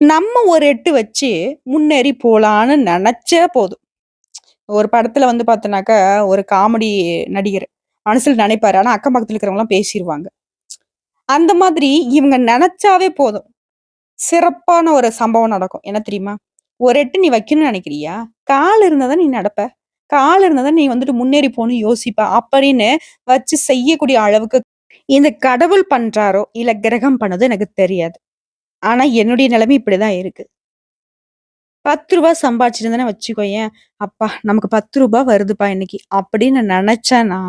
நம்ம ஒரு எட்டு வச்சு முன்னேறி போகலான்னு நினச்சே போதும். ஒரு படத்துல வந்து பார்த்தோனாக்கா, ஒரு காமெடி நடிகர் மனசுல நினைப்பாரு ஆனா, அக்கம் பக்கத்தில் இருக்கிறவங்களாம் பேசிடுவாங்க அந்த மாதிரி இவங்க நினச்சாவே போதும். சிறப்பான ஒரு சம்பவம் நடக்கும். என்ன தெரியுமா? ஒரு எட்டு நீ வைக்கணும்னு நினைக்கிறியா கால் இருந்தால் தான் நீ நடப்ப. கால் இருந்தால் தான் நீ வந்துட்டு முன்னேறி போகணும் யோசிப்ப. அப்படின்னு வச்சு செய்யக்கூடிய அளவுக்கு இந்த கடவுள் பண்றாரோ, இல்ல கிரகம் பண்ணதோ எனக்கு தெரியாது. ஆனா, என்னுடைய நிலைமை இப்படிதான் இருக்கு. பத்து ரூபா சம்பாதிச்சிருந்தேன்னு வச்சுக்கோயேன், "அப்பா நமக்கு பத்து ரூபாய் வருதுப்பா இன்னைக்கு" அப்படின்னு நெனச்சேன்னா,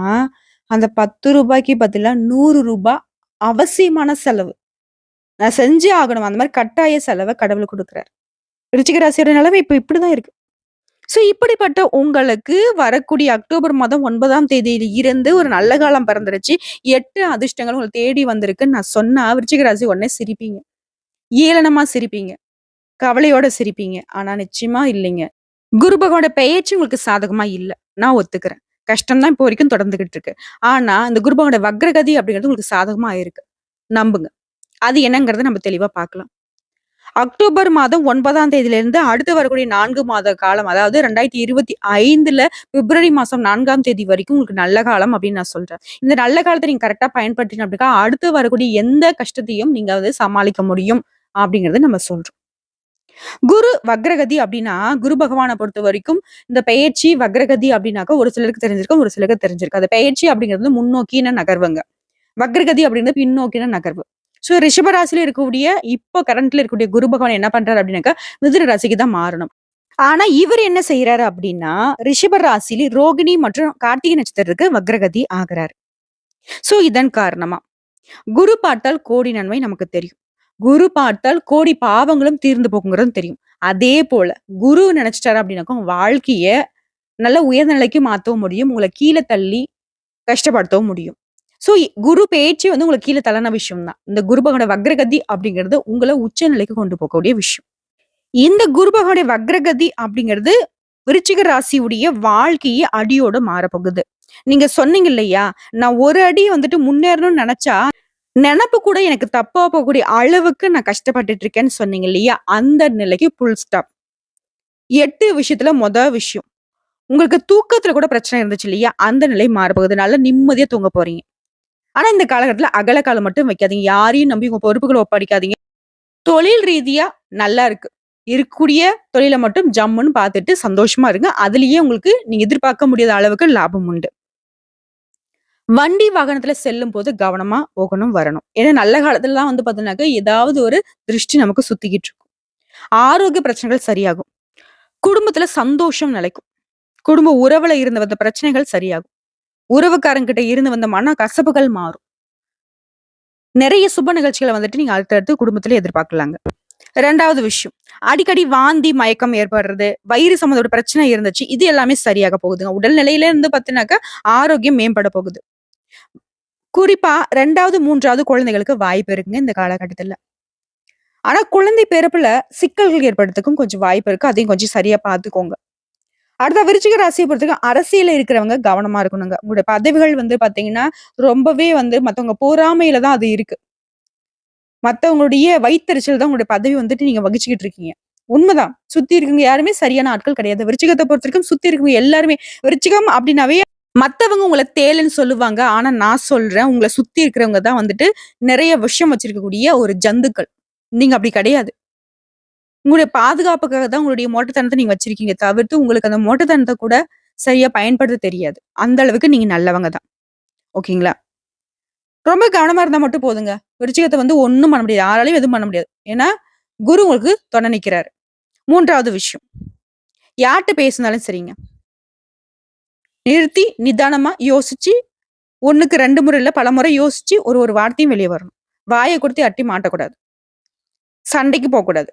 அந்த ரூ. 10க்கு பதிலா ரூ. 100 அவசியமான செலவு. நான் செஞ்சே ஆகணும். அந்த மாதிரி கட்டாய செலவை கடவுள் கொடுக்குறாரு விருச்சிக ராசியோட நிலைமை இப்போ இப்படிதான் இருக்கு. ஸோ இப்படிப்பட்ட உங்களுக்கு வரக்கூடிய அக்டோபர் மாதம் ஒன்பதாம் தேதியில இருந்து ஒரு நல்ல காலம் பிறந்துருச்சு. எட்டு அதிர்ஷ்டங்கள் உங்களை தேடி வந்திருக்குன்னு நான் சொன்னா, விருச்சிகராசி உடனே சிரிப்பீங்க. ஏளனமா சிரிப்பீங்க. கவலையோட சிரிப்பீங்க. ஆனா நிச்சயமா இல்லைங்க. குரு பகவானோட பெயர்ச்சி உங்களுக்கு சாதகமா இல்ல. நான் ஒத்துக்கிறேன். கஷ்டம் தான் இப்போ வரைக்கும் தொடர்ந்துகிட்டு இருக்கு. ஆனா, இந்த குரு பகவானோட வக்ரகதி அப்படிங்கிறது உங்களுக்கு சாதகமா இருக்கு. நம்புங்க. அது என்னங்கிறத நம்ம தெளிவா பார்க்கலாம். அக்டோபர் மாதம் 9ஆம் தேதியிலிருந்து அடுத்து வரக்கூடிய நான்கு மாத காலம், அதாவது 2025ல பிப்ரவரி மாசம் நான்காம் தேதி வரைக்கும் உங்களுக்கு நல்ல காலம் அப்படின்னு நான் சொல்றேன். இந்த நல்ல காலத்தை நீங்க கரெக்டா பயன்படுத்தினீங்க அப்படின்னா, அடுத்து வரக்கூடிய எந்த கஷ்டத்தையும் நீங்க வந்து சமாளிக்க முடியும் அப்படிங்கறத நம்ம சொல்றோம். குரு வக்ரகதி அப்படின்னா, குரு பொறுத்த வரைக்கும் இந்த பெயர்ச்சி, வக்ரகதி அப்படின்னாக்கா ஒரு சிலருக்கு தெரிஞ்சிருக்கும், ஒரு சிலருக்கு தெரிஞ்சிருக்காது. பெயர்ச்சி அப்படிங்கிறது முன்னோக்கின நகர்வுங்க. வக்ரகதி அப்படிங்கிறது பின்னோக்கின நகர்வு. ஸோ ரிஷபராசில இருக்கக்கூடிய இப்போ கரண்ட்ல இருக்கக்கூடிய குரு பகவான் என்ன பண்றாரு அப்படின்னாக்கா, மிதுன ராசிக்கு தான் மாறணும். ஆனா, இவர் என்ன செய்யறாரு அப்படின்னா, ரிஷப ராசிலி ரோகிணி மற்றும் கார்த்திகை நட்சத்திரத்துக்கு வக்ரகதி ஆகிறாரு சோ இதன் காரணமா, குரு பார்த்தால் கோடி நன்மை நமக்கு தெரியும். குரு பார்த்தால் கோடி பாவங்களும் தீர்ந்து போகுங்கிறதும் தெரியும். அதே போல குரு நினைச்சிட்டாரு அப்படின்னாக்கா, உங்க வாழ்க்கைய நல்ல உயர்ந்த நிலைக்கு மாற்றவும் முடியும். உங்களை கீழே தள்ளி கஷ்டப்படுத்தவும் முடியும். ஸோ குரு பேச்சு வந்து உங்களுக்கு கீழே தள்ளன விஷயம் தான். இந்த குரு பகவானோட வக்ரகதி அப்படிங்கிறது உங்களை உச்ச நிலைக்கு கொண்டு போகக்கூடிய விஷயம். இந்த குரு பகவானுடைய வக்ரகதி அப்படிங்கிறது விருச்சிக ராசியுடைய வாழ்க்கையை அடியோட மாறப்போகுது. நீங்க சொன்னீங்க இல்லையா? நான் ஒரு அடி வந்துட்டு முன்னேறணும்னு நினைச்சா நினப்பு கூட எனக்கு தப்பா போகக்கூடிய அளவுக்கு நான் கஷ்டப்பட்டுட்டு இருக்கேன்னு சொன்னீங்க இல்லையா? அந்த நிலைக்கு புல் ஸ்டாப். எட்டு விஷயத்துல மொத விஷயம். உங்களுக்கு தூக்கத்துல கூட பிரச்சனை இருந்துச்சு இல்லையா? அந்த நிலை மாறுபோகுதுனால நிம்மதியா தூங்க போறீங்க. ஆனா, இந்த காலகட்டத்துல அகல காலம் மட்டும் வைக்காதீங்க. யாரையும் நம்பி உங்க பொறுப்புகளை ஒப்படைக்காதீங்க. தொழில் ரீதியா நல்லா இருக்கு. இருக்கக்கூடிய தொழிலை மட்டும் ஜம்முன்னு பார்த்துட்டு சந்தோஷமா இருங்க. அதுலயே உங்களுக்கு நீங்க எதிர்பார்க்க முடியாத அளவுக்கு லாபம் உண்டு. வண்டி வாகனத்துல செல்லும் போது கவனமா போகணும், வரணும். ஏன்னா நல்ல காலத்துலலாம் வந்து பார்த்தீங்கன்னாக்கா, ஏதாவது ஒரு திருஷ்டி நமக்கு சுத்திக்கிட்டு இருக்கும். ஆரோக்கிய பிரச்சனைகள் சரியாகும். குடும்பத்துல சந்தோஷம் நிலைக்கும். குடும்ப உறவுல இருந்து வந்த பிரச்சனைகள் சரியாகும். உறவுக்காரங்கிட்ட இருந்து வந்த மன கசப்புகள் மாறும். நிறைய சுப நிகழ்ச்சிகளை வந்துட்டு நீங்க அடுத்தடுத்து குடும்பத்துல எதிர்பார்க்கலாங்க. ரெண்டாவது விஷயம். அடிக்கடி வாந்தி, மயக்கம் ஏற்படுறது, வயிறு சம்மந்தப்பட்ட பிரச்சனை இருந்துச்சு. இது எல்லாமே சரியாக போகுதுங்க. உடல் நிலையில இருந்து பார்த்தீங்கன்னாக்கா, ஆரோக்கியம் மேம்பட போகுது. குறிப்பா 2வது, 3வது குழந்தைகளுக்கு வாய்ப்பு இருக்குங்க இந்த காலகட்டத்துல ஆனா, குழந்தை பிறப்புல சிக்கல்கள் ஏற்படுறதுக்கும் கொஞ்சம் வாய்ப்பு இருக்கு. அதையும் கொஞ்சம் சரியா பார்த்துக்கோங்க. அடுத்த விருச்சிக ராசியை பொறுத்தவரைக்கும் அரசியல இருக்கிறவங்க கவனமா இருக்கணுங்க. உங்களுடைய பதவிகள் வந்து பாத்தீங்கன்னா ரொம்பவே வந்து மத்தவங்க போராமையில தான் அது இருக்கு. மத்தவங்களுடைய வயித்தெரிச்சல் தான் உங்களுடைய பதவி வந்துட்டு நீங்க வகிச்சுக்கிட்டு இருக்கீங்க. உண்மைதான் சுத்தி இருக்கவங்க யாருமே சரியான ஆட்கள் கிடையாது. விருச்சிகத்தை பொறுத்தவரைக்கும் சுத்தி இருக்கவங்க எல்லாருமே விருச்சிகம் அப்படின்னாவே மத்தவங்க உங்களை தேளுன்னு சொல்லுவாங்க. ஆனா நான் சொல்றேன், உங்களை சுத்தி இருக்கிறவங்க தான் வந்துட்டு நிறைய விஷயம் வச்சிருக்கக்கூடிய ஒரு ஜந்துக்கள். நீங்க அப்படி கிடையாது. உங்களுடைய பாதுகாப்புக்காக தான் உங்களுடைய மோட்டத்தனத்தை நீங்க வச்சிருக்கீங்க தவிர்த்து, உங்களுக்கு அந்த மோட்டத்தனத்தை கூட சரியா பயன்படுத்த தெரியாது. அந்த அளவுக்கு நீங்க நல்லவங்க தான். ஓகேங்களா? ரொம்ப கவனமா இருந்தா மட்டும் போதுங்க. விருச்சிகத்தை வந்து ஒண்ணும் பண்ண முடியாது. யாராலையும் எதுவும் பண்ண முடியாது. ஏன்னா, குரு உங்களுக்கு துணை நிற்கிறாரு மூன்றாவது விஷயம். யார்கிட்ட பேசினாலும் சரிங்க. நிறுத்தி, நிதானமா யோசிச்சு, 1க்கு 2 முறை பல பலமுறை யோசிச்சு ஒரு ஒரு வார்த்தையும் வெளியே வரணும். வாயை கொடுத்து அட்டி மாட்டக்கூடாது. சண்டைக்கு போகக்கூடாது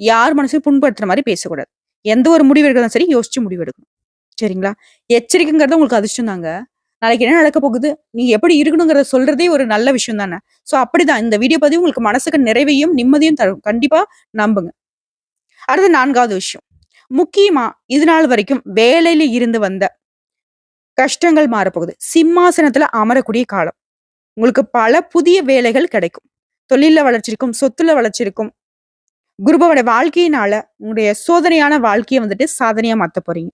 யார் மனசையும் புண்படுத்துற மாதிரி பேசக்கூடாது. எந்த ஒரு முடிவு எடுக்கிறதும் சரி, யோசிச்சு முடிவு எடுக்கணும். சரிங்களா? எச்சரிக்கைங்கிறது உங்களுக்கு அதிர்ஷ்டம் தாங்க. நாளைக்கு என்ன நடக்க போகுது? நீ எப்படி இருக்கணுங்கிறத சொல்றதே ஒரு நல்ல விஷயம் தானே. ஸோ அப்படிதான் இந்த வீடியோ பதிவு உங்களுக்கு மனசுக்கு நிறைவையும், நிம்மதியும் தரும். கண்டிப்பா நம்புங்க. அடுத்து நான்காவது விஷயம். முக்கியமா இது நாள் வரைக்கும் வேலையில இருந்து வந்த கஷ்டங்கள் மாறப்போகுது. சிம்மாசனத்துல அமரக்கூடிய காலம். உங்களுக்கு பல புதிய வேலைகள் கிடைக்கும். தொழில வளர்ச்சி இருக்கும், சொத்துல வளர்ச்சி இருக்கும். குருபவனுடைய வாழ்க்கையினால உங்களுடைய சோதனையான வாழ்க்கையை வந்துட்டு சாதனையா மாத்த போறீங்க.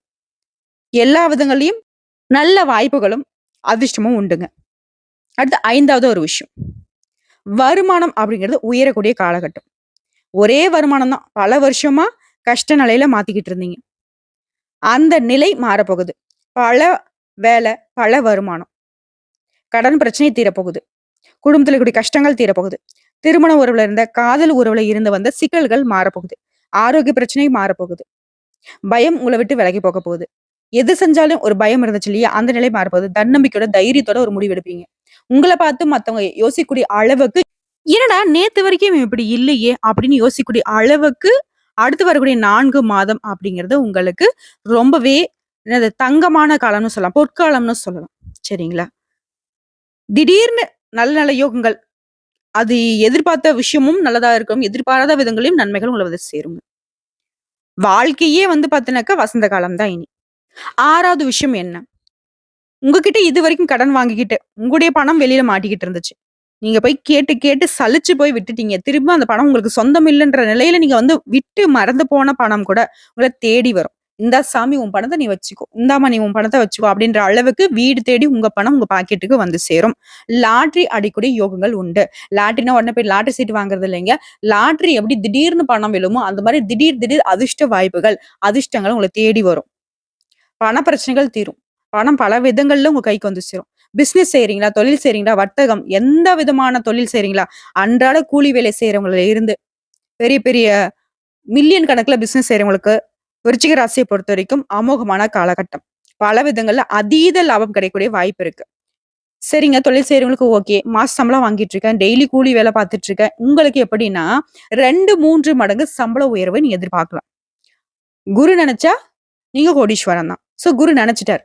எல்லா விதங்களையும் நல்ல வாய்ப்புகளும், அதிர்ஷ்டமும் உண்டுங்க. அடுத்து ஐந்தாவது ஒரு விஷயம். வருமானம் அப்படிங்கிறது உயரக்கூடிய காலகட்டம். ஒரே வருமானம் தான். பல வருஷமா கஷ்ட நிலையில மாத்திக்கிட்டு இருந்தீங்க. அந்த நிலை மாறப்போகுது. பல வேலை, பல வருமானம். கடன் பிரச்சனை தீரப்போகுது. குடும்பத்தில் கூடிய கஷ்டங்கள் தீரப்போகுது. திருமண உறவுல இருந்த, காதல் உறவுல இருந்து வந்த சிக்கல்கள் மாறப்போகுது. ஆரோக்கிய பிரச்சனை மாறப்போகுது. பயம் உங்களை விட்டு விலகி போக போகுது. எது செஞ்சாலும் ஒரு பயம் இருந்துச்சு இல்லையா? அந்த நிலை மாறப்போகுது. தன்னம்பிக்கையோட, தைரியத்தோட ஒரு முடிவு எடுப்பீங்க. பார்த்து மத்தவங்க யோசிக்கக்கூடிய அளவுக்கு, "என்னடா நேத்து வரைக்கும் இப்படி இல்லையே!" அப்படின்னு யோசிக்கக்கூடிய அளவுக்கு, அடுத்து வரக்கூடிய நான்கு மாதம் அப்படிங்கிறது உங்களுக்கு ரொம்பவே என்னது தங்கமான காலம்னு சொல்லலாம். பொற்காலம்னு சொல்லலாம். சரிங்களா? திடீர்னு நல்ல நல்ல யோகங்கள். அது எதிர்பார்த்த விஷயமும் நல்லதா இருக்கும். எதிர்பாராத விதங்களையும் நன்மைகள் உங்கள வந்து சேருங்க. வாழ்க்கையே வந்து பார்த்தீனாக்கா, வசந்த காலம் தான் இனி. ஆறாவது விஷயம் என்ன? உங்ககிட்ட இதுவரைக்கும் கடன் வாங்கிக்கிட்டு, உங்களுடைய பணம் வெளியில மாட்டிக்கிட்டு இருந்துச்சு. நீங்க போய் கேட்டு கேட்டு சலிச்சு போய் விட்டுட்டீங்க. திரும்ப அந்த பணம் உங்களுக்கு சொந்தம் இல்லைன்ற நிலையில நீங்க வந்து விட்டு மறந்து போன பணம் கூட உங்களை தேடி வரும். இந்த சாமி உன் பணத்தை நீ வச்சுக்கோ. இந்தாமா நீ உன் பணத்தை வச்சுக்கோ" அப்படின்ற அளவுக்கு வீடு தேடி உங்க பணம் உங்க பாக்கெட்டுக்கு வந்து சேரும். லாட்ரி அடிக்கடி யோகங்கள் உண்டு. லாட்ரினா உடனே போய் லாட்ரி சீட் வாங்குறது இல்லைங்க. லாட்ரி எப்படி திடீர்னு பணம் விழுமோ, அந்த மாதிரி திடீர் திடீர் அதிர்ஷ்ட வாய்ப்புகள், அதிர்ஷ்டங்கள் உங்களை தேடி வரும். பண பிரச்சனைகள் தீரும். பணம் பல விதங்கள்ல உங்க கைக்கு வந்து சேரும். பிசினஸ் செய்றீங்களா? தொழில் செய்றீங்களா? வர்த்தகம் எந்த விதமான தொழில் செய்றீங்களா? அன்றாட கூலி வேலை செய்யறவங்கள இருந்து, பெரிய பெரிய மில்லியன் கணக்குல பிசினஸ் செய்யறவங்களுக்கு விருச்சிக பொறுத்த வரைக்கும் அமோகமான காலகட்டம். பல விதங்கள்ல அதீத லாபம் கிடைக்கக்கூடிய வாய்ப்பு இருக்கு. சரிங்க, தொழில் செய்கிறவங்களுக்கு ஓகே. மாச சம்பளம் வாங்கிட்டு இருக்கேன். டெய்லி கூலி வேலை பார்த்துட்டு இருக்கேன். உங்களுக்கு எப்படின்னா, 2, 3 மடங்கு சம்பள உயர்வை நீங்க எதிர்பார்க்கலாம். குரு நினைச்சா நீங்க கோடீஸ்வரன் தான். ஸோ குரு நினைச்சிட்டார்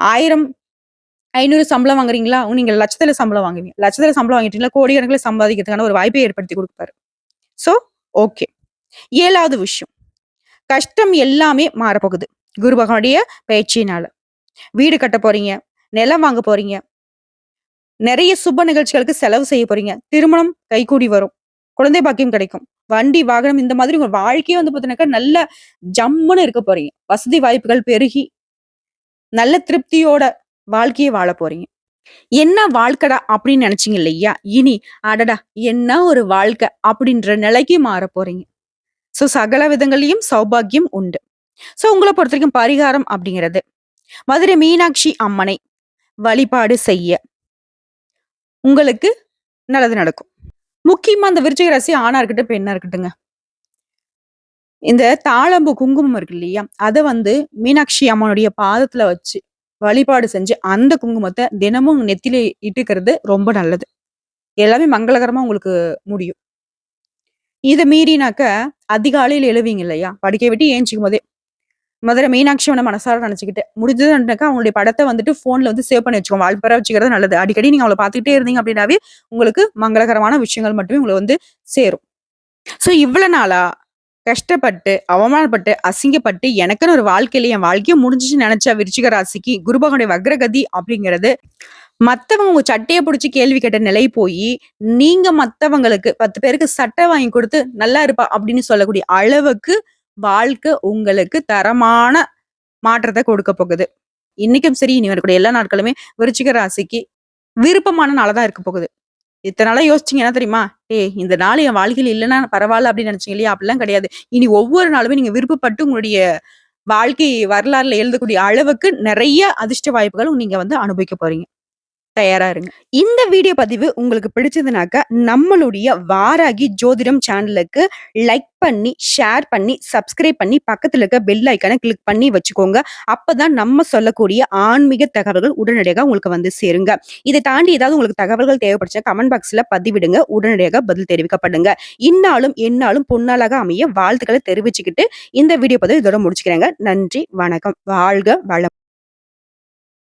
ஆயிரம் ஐநூறு சம்பளம் வாங்குறீங்களா? நீங்க லட்சத்துல சம்பளம் வாங்குவீங்க. லட்சத்துல சம்பளம் வாங்கிட்டீங்களா, கோடிக்கணக்கில் சம்பாதிக்கிறதுக்கான ஒரு வாய்ப்பை ஏற்படுத்தி கொடுப்பாரு ஸோ ஓகே. ஏழாவது விஷயம். கஷ்டம் எல்லாமே மாறப்போகுது. குரு பகவானுடைய பயிற்சியினால வீடு கட்ட போறீங்க. நிலம் வாங்க போறீங்க. நிறைய சுப நிகழ்ச்சிகளுக்கு செலவு செய்ய போறீங்க. திருமணம் கைகூடி வரும். குழந்தை பாக்கியம் கிடைக்கும். வண்டி, வாகனம் இந்த மாதிரி உங்க வாழ்க்கையே வந்து பார்த்தீங்கன்னாக்கா, நல்ல ஜம்முன்னு இருக்க போறீங்க. வசதி வாய்ப்புகள் பெருகி, நல்ல திருப்தியோட வாழ்க்கையை வாழப் போறீங்க. "என்ன வாழ்க்கடா!" அப்படின்னு நெனச்சீங்க இல்லையா? இனி, அடடா! என்ன ஒரு வாழ்க்கை! அப்படின்ற நிலைக்கு மாறப் போறீங்க. ஸோ சகல விதங்களையும் சௌபாக்கியம் உண்டு. ஸோ உங்களை பொறுத்த வரைக்கும் பரிகாரம் அப்படிங்கிறது, மதுரை மீனாட்சி அம்மனை வழிபாடு செய்ய உங்களுக்கு நல்லது நடக்கும். முக்கியமா அந்த விருச்சிக ராசி ஆணா இருக்கட்டும், பெண்ணா இருக்கட்டுங்க. இந்த தாளம்பு குங்குமம் இருக்கு இல்லையா? அதை வந்து மீனாட்சி அம்மனுடைய பாதத்துல வச்சு, வழிபாடு செஞ்சு, அந்த குங்குமத்தை தினமும் நெத்தில இட்டுக்கிறது ரொம்ப நல்லது. எல்லாமே மங்களகரமா உங்களுக்கு முடியும். இதை மீறினாக்க, அதிகாலையில் எழுவீங்க இல்லையா? படுக்கை விட்டு ஏந்திச்சிக்கும்போதே, மதுரை மீனாட்சி அம்மன மனசார நெனச்சுக்கிட்டு, முடிஞ்சதுனாக்கா அவங்களுடைய படத்தை வந்துட்டு ஃபோன்ல வந்து சேவ் பண்ணி வச்சுக்கோங்க. வால்பேப்பரா வச்சுக்கிறது நல்லது. அடிக்கடி நீங்கள் அவளை பார்த்துக்கிட்டே இருந்தீங்க அப்படின்னாவே, உங்களுக்கு மங்களகரமான விஷயங்கள் மட்டுமே உங்களை வந்து சேரும். ஸோ இவ்வளோ நாளா கஷ்டப்பட்டு, அவமானப்பட்டு, அசிங்கப்பட்டு, எனக்குன்னு ஒரு வாழ்க்கையில என் வாழ்க்கையை முடிஞ்சுச்சுன்னு நினைச்ச விருச்சிக ராசிக்கு, குருபகனுடைய வக்ரகதி அப்படிங்கிறது, மற்றவங்க உங்க சட்டையை பிடிச்சி கேள்வி கேட்ட நிலை போய் நீங்க மற்றவங்களுக்கு பத்து பேருக்கு சட்டை வாங்கி கொடுத்து "நல்லா இருப்பா" அப்படின்னு சொல்லக்கூடிய அளவுக்கு, வாழ்க்கை உங்களுக்கு தரமான மாற்றத்தை கொடுக்க போகுது. இன்னைக்கும் சரி, இனி வரக்கூடிய எல்லா நாட்களுமே விருச்சிக ராசிக்கு விருப்பமான நாளாக தான் இருக்க போகுது. இத்தனை நாளா யோசிச்சீங்க என்ன தெரியுமா? ஏ இந்த நாள் என் வாழ்க்கையில் இல்லன்னா பரவாயில்ல அப்படின்னு நினைச்சீங்க இல்லையா? அப்படிலாம் கிடையாது. இனி ஒவ்வொரு நாளுமே நீங்க விருப்பப்பட்டு உங்களுடைய வாழ்க்கை வரலாறுல எழுதக்கூடிய அளவுக்கு நிறைய அதிர்ஷ்ட வாய்ப்புகள் நீங்க வந்து அனுபவிக்க போறீங்க. தயாரா இருங்க. இந்த வீடியோ பதிவு உங்களுக்கு பிடிச்சதுனாக்கா, நம்மளுடைய வாராகி ஜோதிடம் சேனலுக்கு லைக் பண்ணி, ஷேர் பண்ணி, சப்ஸ்கிரைப் பண்ணி, பக்கத்துல இருக்க பெல் ஐகான கிளிக் பண்ணி வச்சுக்கோங்க. அப்பதான் நம்ம சொல்லக்கூடிய ஆன்மீக தகவல்கள் உடனடியாக உங்களுக்கு வந்து சேருங்க. இதை தாண்டி ஏதாவது உங்களுக்கு தகவல்கள் தேவைப்படுச்சா கமெண்ட் பாக்ஸ்ல பதிவிடுங்க. உடனடியாக பதில் தெரிவிக்கப்படுங்க. இன்னாலும் என்னாலும் பொன்னாளாக அமைய வாழ்த்துக்களை தெரிவிச்சுக்கிட்டு, இந்த வீடியோ பதிவு இதோட முடிச்சுக்கிறேங்க. நன்றி, வணக்கம். வாழ்க வளம்